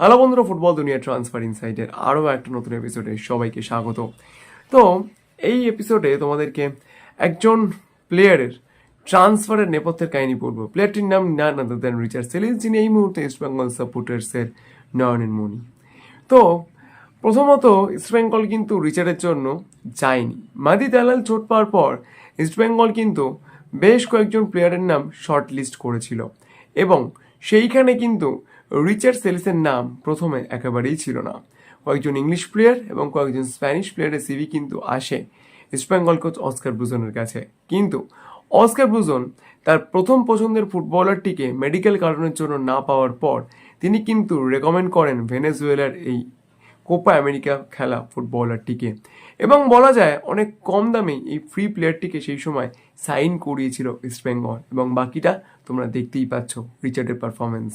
Hello বন্ধুরা, football দুনিয়া transfer ইনসাইটের আরও একটা নতুন এপিসোডে সবাইকে স্বাগত। তো এই এপিসোডে তোমাদেরকে একজন প্লেয়ারের ট্রান্সফারের নেপথ্যের কাহিনী পড়ব প্লেয়ারটির নাম না আদার দেন রিচার্ড সেলিস যিনি এই মুহূর্তে ইস্ট বেঙ্গল সাপোর্টার্সের নয়নের মণি। তো প্রথমত ইস্টবেঙ্গল কিন্তু রিচার্ডের জন্য যায়নি। মাদি দালাল চোট পাওয়ার পর ইস্টবেঙ্গল কিন্তু বেশ কয়েকজন প্লেয়ারের নাম শর্ট লিস্ট করেছিল। এবং সেইখানে কিন্তু রিচার্ড সেলিসের নাম প্রথমে একেবারেই ছিল না। কয়েকজন ইংলিশ প্লেয়ার এবং কয়েকজন স্প্যানিশ প্লেয়ারের সিভি কিন্তু আসে ইস্টবেঙ্গল কোচ অস্কার ব্রুজনের কাছে। কিন্তু অস্কার ব্রুজন তার প্রথম পছন্দের ফুটবলারটিকে মেডিকেল কারণের জন্য না পাওয়ার পর তিনি কিন্তু রেকমেন্ড করেন ভেনেজুয়েলার এই কোপা আমেরিকা খেলা ফুটবলারটিকে এবং বলা যায়, অনেক কম দামে এই ফ্রি প্লেয়ারটিকে সেই সময় সাইন করিয়েছিল ইস্টবেঙ্গল এবং বাকিটা তোমরা দেখতেই পাচ্ছ রিচার্ডের পারফরমেন্স